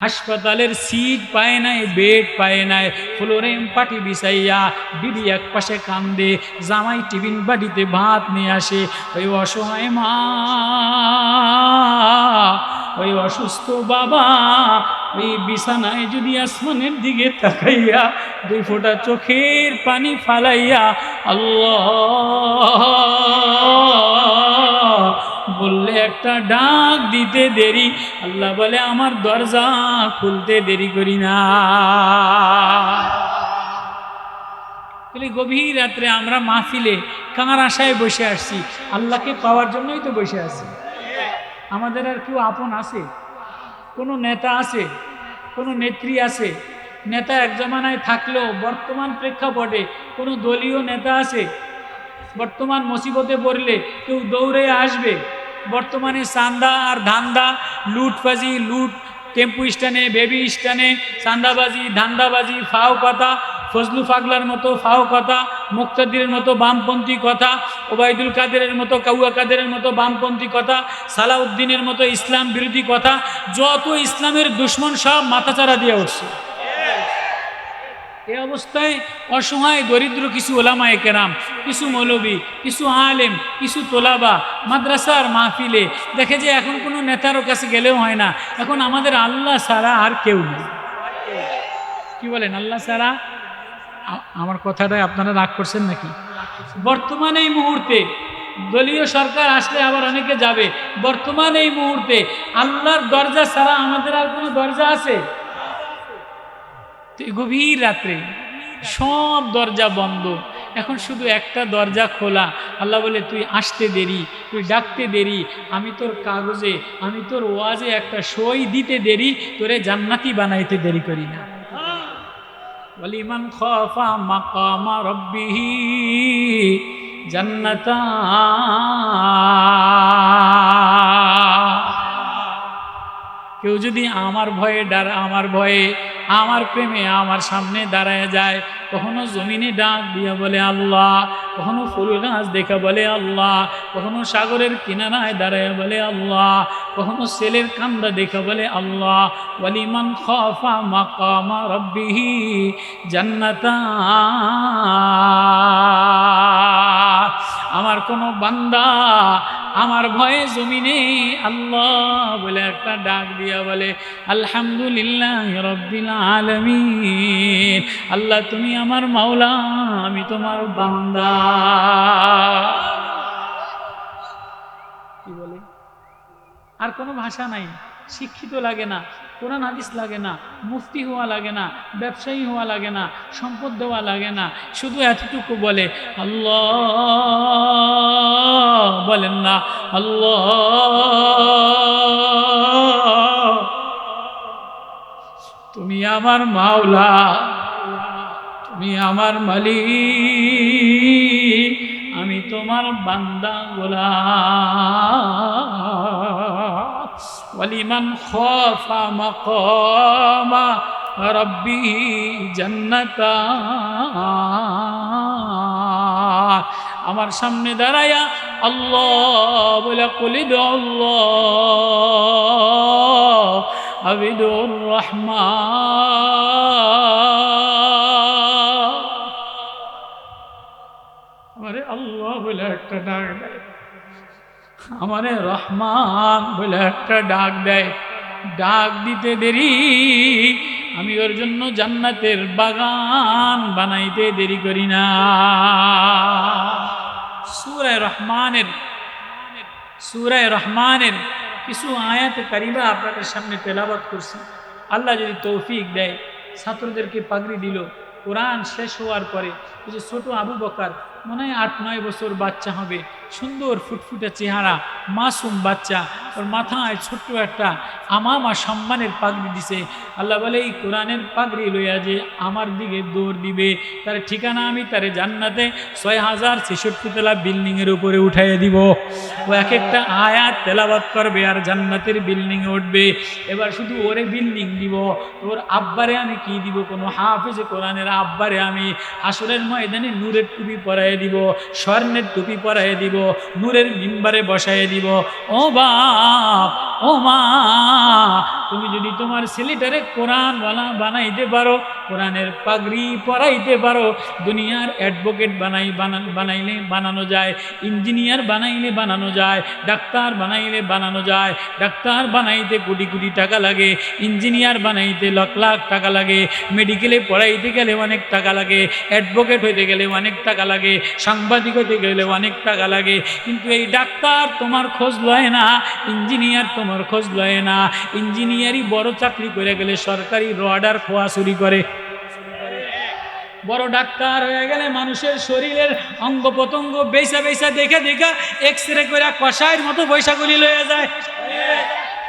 হাসপাতালের সিট পায় নাই, বেড পায় নাই, ফ্লোরেম পাটি বিছাইয়া বিবি এক পাশে কান্দে, জামাই টিফিন বাড়িতে ভাত নিয়ে আসে, ওই অসহায় মা, ওই অসুস্থ বাবা, ওই বিছানায় যদি আসমানের দিকে তাকাইয়া দুই ফোঁটা চোখের পানি ফালাইয়া, আল্লাহ একটা ডাক দিতে দেরি। আল্লাহ বলে, আমার দরজা খুলতে দেরি করি না। গভীর রাত্রে আমরা মাহফিলে কার আশায় বসে আসছি। আল্লাহকে পাওয়ার জন্যই তো বসে আছি। আমাদের আর কেউ আপন আছে? কোনো নেতা আছে? কোনো নেত্রী আছে? নেতা এক জমানায় থাকলেও বর্তমান প্রেক্ষাপটে কোনো দলীয় নেতা আছে? বর্তমান মুসিবতে পড়লে কেউ দৌড়ে আসবে? বর্তমানে চান্দা আর ধান্দা লুটফাজি লুট, টেম্পু স্ট্যান্ডে, বেবি স্ট্যান্ডে চান্দাবাজি ধান্দাবাজি, ফাও কথা, ফজলু ফাগলার মতো ফাও কথা, মুক্তাদিরের মতো বামপন্থী কথা, ওবায়দুল কাদেরের মতো কাউয়া কাদেরের মতো বামপন্থী কথা, সালাউদ্দিনের মতো ইসলাম বিরোধী কথা, যত ইসলামের দুশ্মন সব মাথাচাড়া দিয়ে উঠছে। এ অবস্থায় অসহায়, দরিদ্র কিছু ওলামায় কেরাম, কিছু মৌলবী, কিছু আলেম, কিছু তোলাবা মাদ্রাসার মাহফিলে দেখে যে এখন কোনো নেতারও কাছে গেলেও হয় না। এখন আমাদের আল্লাহ ছাড়া আর কেউ নেই। কি বলেন, আল্লাহ ছাড়া? আমার কথাটাই আপনারা রাগ করছেন নাকি? বর্তমান এই মুহূর্তে দলীয় সরকার আসলে আবার অনেকে যাবে। বর্তমান এই মুহূর্তে আল্লাহর দরজা ছাড়া আমাদের আর কোনো দরজা আছে? তো এই গভীর রাত্রে সব দরজা বন্ধ। এখন শুধু একটা দরজা খোলা। আল্লাহ বলে, তুই আসতে দেরি, তুই ডাকতে দেরি, আমি তোর কাগজে, আমি তোর ওয়াজে একটা সই দিতে দেরি, তোরে জান্নাতি বানাইতে দেরি করি না। জান্নাতা। কেউ যদি আমার ভয়ে ডার আমার ভয়ে আমার প্রেমে আমার সামনে দাঁড়ায় যায়। কখনো জমিনে ডাক দিয়া বলে, আল্লাহ। কখনো ফুল গাছ দেখা বলে, আল্লাহ। কখনো সাগরের কিনারায় দাঁড়ায় বলে, আল্লাহ। কখনো ছেলের কান্দা দেখা বলে, আল্লাহ। ওয়ালিমান খফা মাকামা রব্বিহি জান্নাতা আমার কোনো বান্দা, আমার ভয়ে জমিনে আল্লাহ বলে একটা ডাক দিয়া বলে, আলহামদুলিল্লাহ রব্বিল আলমিন, আল্লাহ তুমি আমার মাওলা, আমি তোমার বান্দা। কি বলে? আর কোনো ভাষা নাই, শিক্ষিত লাগে না। কোরআন হাদিস লাগে না, মুফতি হওয়া লাগে না, ব্যবসায়ী হওয়া লাগে না, সম্পদ দেওয়া লাগে না, শুধু এতটুকু বলে, আল্লাহ বলেন না, আল্লাহ। তুমি আমার মাওলা, তুমি আমার মালিক, আমি তোমার বান্দা গোলা ওয়ালিমান খাফা মাকামা রব্বি জান্নাতা। আমার সামনে দাঁড়ায়া আল্লাহ বলে কলিদ আল্লাহ, আবিদুর রহমান। আমারে আল্লাহ বলে একটা ডাক আমারে রহমান বলে একটা ডাক দেয়। ডাক দিতে দেরি, আমি ওর জন্য জান্নাতের বাগান বানাইতে দেরি করি না। সুরায় রহমানের সুরায় রহমানের কিছু আয়াত কারিমা আপনাদের সামনে তেলাবাত করছি। আল্লাহ যদি তৌফিক দেয়, ছাত্রদেরকে পাগড়ি দিল, কোরআন শেষ হওয়ার পরে যে ছোট আবু বকার মনে হয় আট নয় বছর বাচ্চা হবে। সুন্দর ফুটফুটে চেহারা মাসুম বাচ্চা। ওর মাথায় ছোট্ট একটা আমামা সম্মানের পাগড়ি দিছে। আল্লাহ বলে, এই কোরআনের পাগড়ি লইয়া যে আমার দিকে দৌড় দিবে, তার ঠিকানা আমি তার জান্নাতে ছয় হাজার ছেষট্টি তলা বিল্ডিংয়ের উপরে উঠাইয়ে দিব। ও এক একটা আয়াত তেলাবাত করবে আর জান্নাতের বিল্ডিংয়ে উঠবে। এবার শুধু ওরে বিল্ডিং দিব তোর আব্বারে আমি কি দিব? কোনো হাফেজে কোরআনের আব্বারে আমি আসরের ময়দানে নূরের টুপি পরাইয়ে দিব, স্বর্ণের টুপি পরাইয়ে দিব, নূরের মিম্বারে বসাইয়ে দিব। ও বাপ ও তুমি যদি তোমার ছেলেটারে কোরআন বানা, বানাইতে পারো, কোরআনের পাগড়ি পরাইতে পারো, দুনিয়ার অ্যাডভোকেট বানাই বানা বানাইলে বানানো যায় ইঞ্জিনিয়ার বানাইলে বানানো যায়, ডাক্তার বানাইলে বানানো যায়, ডাক্তার বানাইতে কোটি কোটি টাকা লাগে ইঞ্জিনিয়ার বানাইতে লাখ লাখ টাকা লাগে মেডিকেলে পড়াইতে গেলে অনেক টাকা লাগে অ্যাডভোকেট হইতে গেলে অনেক টাকা লাগে, সাংবাদিক হইতে গেলে অনেক টাকা লাগে, কিন্তু এই ডাক্তার তোমার খোঁজ লয় না ইঞ্জিনিয়ার তোমার খোঁজ লয় না ইঞ্জিনিয়ারই বড় চাকরি করে গেলে সরকারি রডার খোয়া চুরি করে। বড় ডাক্তার হয়ে গেলে মানুষের শরীরের অঙ্গ প্রত্যঙ্গ বেসা বেসা দেখে দেখে এক্স রে করে কষায়ের মতো পয়সাগুলি লয়ে যায়।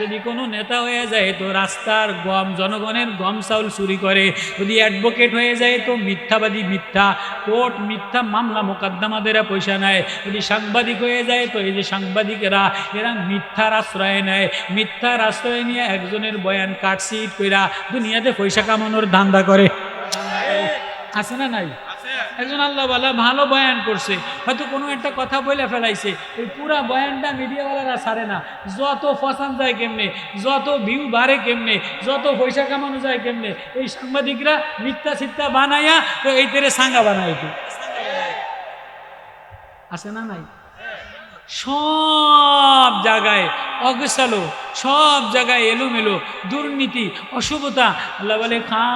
যদি কোনো নেতা হয়ে যায়, তো রাস্তার গম, জনগণের গম চাউল চুরি করে। যদি অ্যাডভোকেট হয়ে যায়, তো মিথ্যাবাদী মিথ্যা, কোর্ট মিথ্যা মামলা মোকদ্দমাদেরা পয়সা নেয়। যদি সাংবাদিক হয়ে যায়, তো এই যে সাংবাদিকেরা, এরা মিথ্যার আশ্রয় নেয়। মিথ্যার আশ্রয় নিয়ে একজনের বয়ান কাটসিট কইরা দুনিয়াতে পয়সা কামানোর ধান্দা করে। আছে না নাই? একজন আল্লাহ বালা ভালো বয়ান করছে, হয়তো কোনো একটা কথা বলে ফেলাইছে ওই পুরা বয়ানটা মিডিয়াওয়ালারা সারে না। যত ফসান যায় কেমনে, যত ভিউ বাড়ে কেমনে, যত পয়সা কামানো যায় কেমনে, এই সাংবাদিকরা মিথ্যা সিত্তা বানাইয়া তো এই তেরে সাঙ্গা বানাই আছে না নাই? সব জায়গায় অগসালো সব জায়গায় এলোমেলো, দুর্নীতি, অশুভতা। আল্লাহ বলে, খা,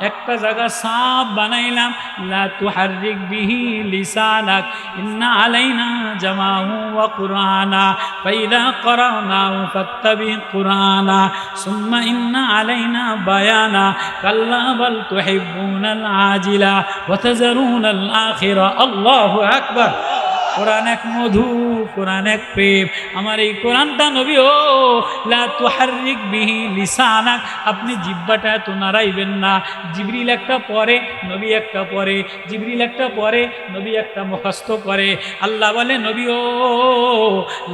একটা জায়গা সাপ বানাইলাম। লা তুহারিক বিহি লিসানাক। ইন্না আলাইনা জামাহু ওয়া কুরআনা। ফাইদা করানাহু ফাত্তাবি কুরআনা। সুম্মা ইন্না আলাইনা বায়ানা। কাল্লা বাল তুহিব্বুনাল আজিলা। ওয়া তাযারুনাল আখিরা। আল্লাহু আকবার। কোরআন এক মধু, কোরআন এক প্রেম। আমার এই কোরআনটা নবী, ও, লা তুহারিক বিহি লিসানাক। আপনি জিব্বাটা তো নাড়াইবেন না। জিবরিল একটা পরে, নবী একটা পরে। জিবরিল একটা পরে, নবী একটা মুখস্থ করে। আল্লাহ বলে, নবী, ও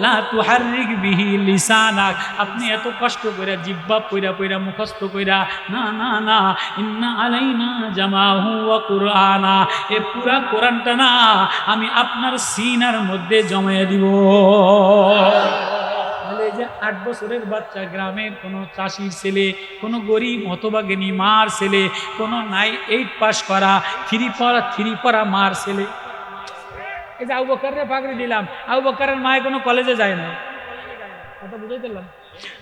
লা আপনি এত কষ্ট করে জিব্বা পইরা পইরা, মুখস্থ কইরা, না না না, ইন্না আলাইনা জামাহু ওয়া কুরআনা। এ পুরা কোরআনটা না, আমি আপনার সিনার মধ্যে জমায়ে দিব। যে আট বছরের বাচ্চা গ্রামের কোনো চাষির ছেলে, কোনো গরিব জ্ঞানী মার ছেলে, কোনো নাই এইট পাস করা থ্রি পড়া থ্রি পড়া মার ছেলে এই যে আবু বকরের পাগড়ি দিলাম, আবু বকরের মায় কোনো কলেজে যায় না কথা বুঝাই দিলাম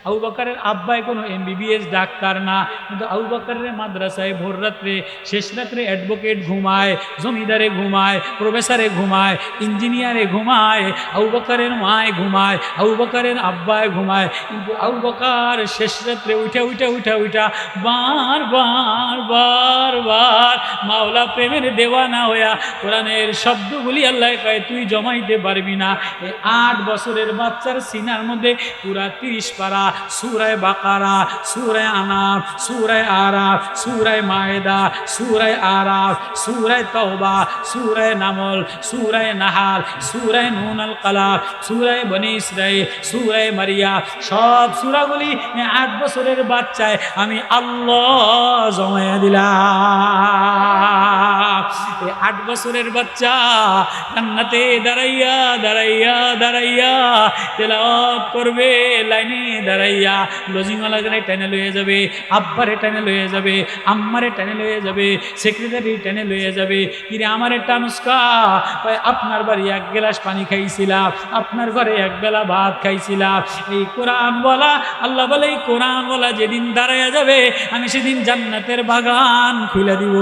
আবু বকরের আব্বাই কোনো এমবিবিএস ডাক্তার না। কিন্তু আবু বকরের মাদ্রাসায় ভোর রাত্রে, শেষ রাত্রে অ্যাডভোকেট ঘুমায়, জমিদারে ঘুমায় প্রফেসরে ঘুমায় ইঞ্জিনিয়ারে ঘুমায়, আবু বকরের মায় ঘুমায়, আবু বকরের আব্বায় ঘুমায়। কিন্তু আবু বকর শেষ রাত্রে উঠে উঠে উঠে, উঠা বার বার বার বার মাওলা প্রেমের দেওয়ানা হইয়া কোরআনের শব্দগুলি আল্লাহ কয়, তুই জমাইতে পারবি না। এই আট বছরের বাচ্চার সিনার মধ্যে পুরা তিরিশ পারা সুরায় বাকারা, সুরায় আনাফ, সুরায় আরাফ, সুরায় মায়েদা, সুরায় আরাফ, সুরায় তওবা, সুরায় নামল, সুরায় নাহাল, সুরায় নুন আল কালাফ, সুরায় বনি সুরায় মারিয়া। সব সুরাগুলি আট বছরের বাচ্চায় আমি আল্লাহ জমায়া দিলাম। এই আট বছরের বাচ্চা জান্নাতে দাঁড়াইয়া দাঁড়াইয়া দাঁড়াইয়া তেলাওয়াত করবে, লাইনে দাঁড়াইয়া লজিংওয়ালা গানে টেনে লয়ে যাবে, আব্বারে টেনে লয়ে যাবে, আম্মারে টেনে লয়ে যাবে, সেক্রেটারি টেনে লয়ে যাবে। কিরে আমার একটা অনুষ্কা আপনার বাড়ি এক গ্লাস পানি খাইছিলাম, আপনার ঘরে এক বেলা ভাত খাইছিলাম। এই কোরআন বলা আল্লাহ বলে, এই কোরআন বলা যেদিন দাঁড়াইয়া যাবে, আমি সেদিন জান্নাতের বাগান খুলে দিব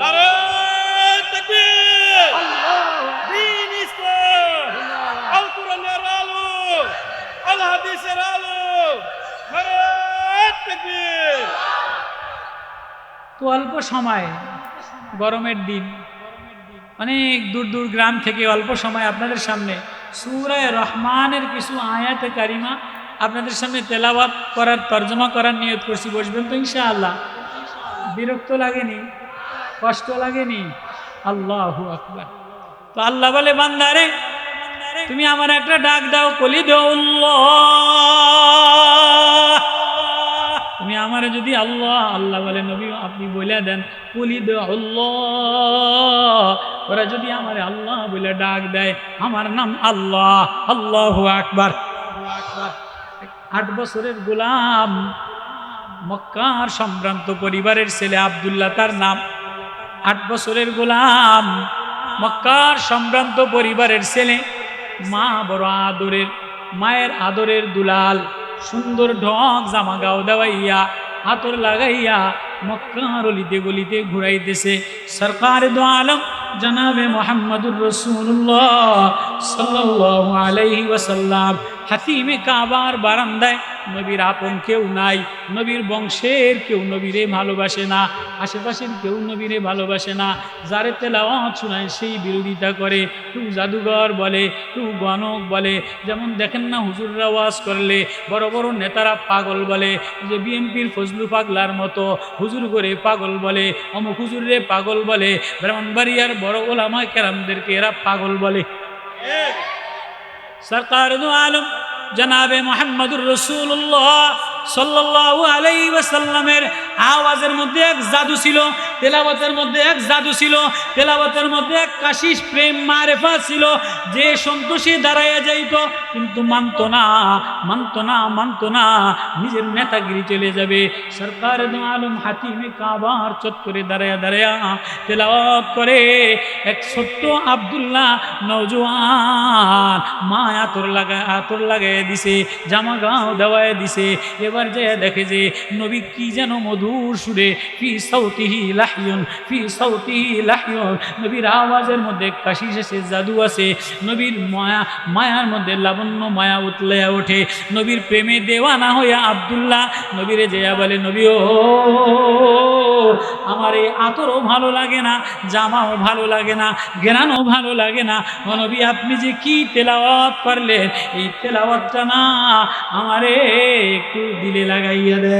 নারায়ণ তাকবীর দিন ইসলাম আল কোরআনের আলো আল হাদিসের আলো নারায়ণ তাকবীর তো অল্প সময়, গরমের দিন। অনেক দূর দূর গ্রাম থেকে অল্প সময় আপনাদের সামনে সুরায় রহমানের কিছু আয়াতে কারিমা আপনাদের সামনে তেলাওয়াত করার, তর্জমা করার নিয়ত করছি। বসবেন তো ইনশাআল্লাহ? বিরক্ত লাগেনি? কষ্ট লাগেনি? আল্লাহ আকবার। তো আল্লাহ বলে, বান্দারে, তুমি আমার একটা ডাক দাও কলি দেউল্লাহ তুমি আমার যদি আল্লাহ আল্লাহ বলে, নবী, আপনি বলে দেন। কুলি আল্লাহ ওরা যদি আমার আল্লাহ বলে ডাক দেয়, আমার নাম আল্লাহ আল্লাহ আকবার। আট বছরের গোলাম, মক্কার সম্ভ্রান্ত পরিবারের ছেলে আবদুল্লাহ তার নাম। আট বছরের গোলাম, মক্কার সম্ভ্রান্ত পরিবারের ছেলে, মা বড় আদরের, মায়ের আদরের দুলাল। সুন্দর ঢক জামা গাও দেওয়াইয়া, হাতর লাগাইয়া মক্কার অলিতে গলিতে ঘুরাইতেছে। সরকার দো আলম, জনাবে মোহাম্মদুর রসুল্লাহ সাল্লাহ আলাইহি ওয়াসাল্লাম। হাতিমে কাবার বারান্দায় নবীর আপন কেউ নাই নবীর বংশের কেউ নবীরে ভালোবাসে না আশেপাশের কেউ নবীরে ভালোবাসে না যারে তেলাওয়াত শোনায় সেই বিরোধিতা করে কেউ জাদুঘর বলে কেউ গণক বলে যেমন দেখেন না হুজুররা ওয়াজ করলে বড় বড় নেতারা পাগল বলে যে বিএনপির ফজলু পাগলার মতো হুজুর করে পাগল বলে অমুক হুজুরে পাগল বলে ব্রাহ্মণবাড়িয়ার বড় ওলামা কেরামদেরকে এরা পাগল বলে। সরকার আলম জনাবে মোহাম্মদুর রসুল্লাহ সাল্লাহ আলাই ওয়াসাল্লামের আওয়াজের মধ্যে এক জাদু ছিল। তেলাওয়াতের মধ্যে এক জাদু ছিল, তেলাওয়াতের মধ্যে এক কাশিস প্রেম মারেফা ছিল। যে সন্তোষে দাঁড়াইয়া যাইত, কিন্তু মানত না মানত না মানত না, নিজের নেতাগিরি চলে যাবে। সরকার আলম হাতিমে কাবার চত্বরে দাঁড়াইয়া দাঁড়াইয়া তেলাওয়াত করে, এক ছোট্ট আবদুল্লাহ নৌজওয়ান মা আতর লাগা আতর লাগাই দিছে, জামা গাও দেওয়ায় দিছে। এবার যে দেখে যে নবী কি যেন মধুর সুরে কি সৌতিহি লাহিয়ন, ফি সৌতিহি লাহিয়ন। নবীর আওয়াজের মধ্যে কাশি আছে জাদু আছে নবীর মায়া, মায়ার মধ্যে লাবণ্য মায়া উতলে ওঠে। নবীর প্রেমে দেওয়ানা হইয়া আবদুল্লাহ নবীরে যেয়া বলে, নবী ও, আমার এই আতরও ভালো লাগে না, জামাও ভালো লাগে না গেরানও ভালো লাগে না। নবী, আপনি যে কি তেলাওয়াত করলেন? এই তেলাওয়াতটা না আমারে একটু দিলে লাগাইয়া দেয়